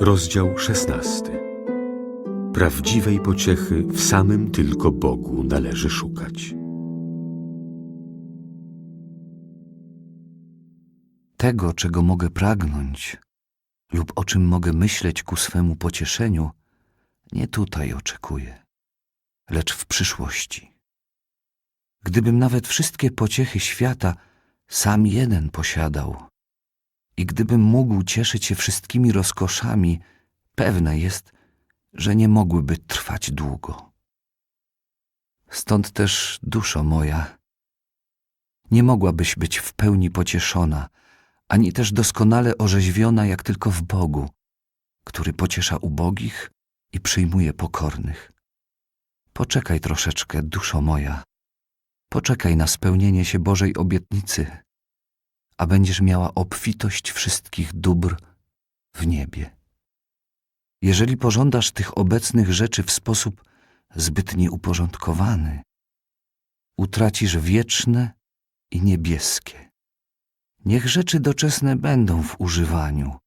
Rozdział szesnasty. Prawdziwej pociechy w samym tylko Bogu należy szukać. Tego, czego mogę pragnąć lub o czym mogę myśleć ku swemu pocieszeniu, nie tutaj oczekuję, lecz w przyszłości. Gdybym nawet wszystkie pociechy świata sam jeden posiadał i gdybym mógł cieszyć się wszystkimi rozkoszami, pewne jest, że nie mogłyby trwać długo. Stąd też, duszo moja, nie mogłabyś być w pełni pocieszona, ani też doskonale orzeźwiona jak tylko w Bogu, który pociesza ubogich i przyjmuje pokornych. Poczekaj troszeczkę, duszo moja, poczekaj na spełnienie się Bożej obietnicy, a będziesz miała obfitość wszystkich dóbr w niebie. Jeżeli pożądasz tych obecnych rzeczy w sposób zbyt nieuporządkowany, utracisz wieczne i niebieskie. Niech rzeczy doczesne będą w używaniu,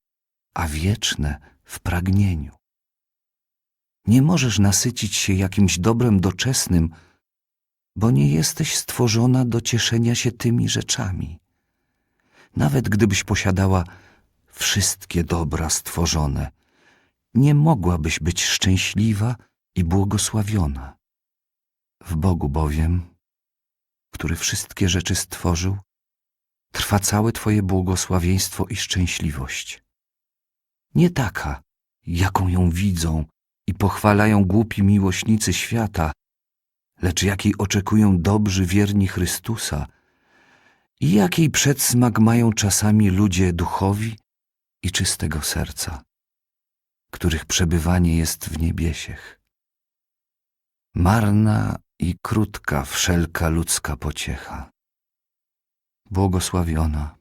a wieczne w pragnieniu. Nie możesz nasycić się jakimś dobrem doczesnym, bo nie jesteś stworzona do cieszenia się tymi rzeczami. Nawet gdybyś posiadała wszystkie dobra stworzone, nie mogłabyś być szczęśliwa i błogosławiona. W Bogu bowiem, który wszystkie rzeczy stworzył, trwa całe Twoje błogosławieństwo i szczęśliwość. Nie taka, jaką ją widzą i pochwalają głupi miłośnicy świata, lecz jakiej oczekują dobrzy wierni Chrystusa i jakiej przedsmak mają czasami ludzie duchowi i czystego serca, których przebywanie jest w niebiesiech. Marna i krótka wszelka ludzka pociecha. Błogosławiona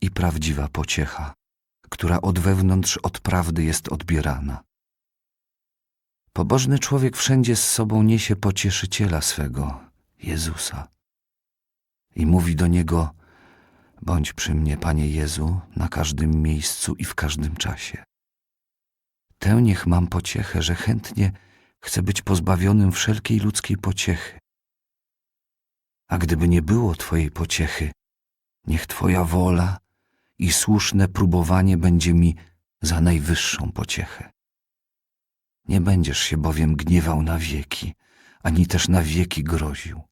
i prawdziwa pociecha, która od wewnątrz od prawdy jest odbierana. Pobożny człowiek wszędzie z sobą niesie pocieszyciela swego, Jezusa. I mówi do niego: Bądź przy mnie, Panie Jezu, na każdym miejscu i w każdym czasie. Tę niech mam pociechę, że chętnie chcę być pozbawionym wszelkiej ludzkiej pociechy. A gdyby nie było Twojej pociechy, niech Twoja wola i słuszne próbowanie będzie mi za najwyższą pociechę. Nie będziesz się bowiem gniewał na wieki, ani też na wieki groził.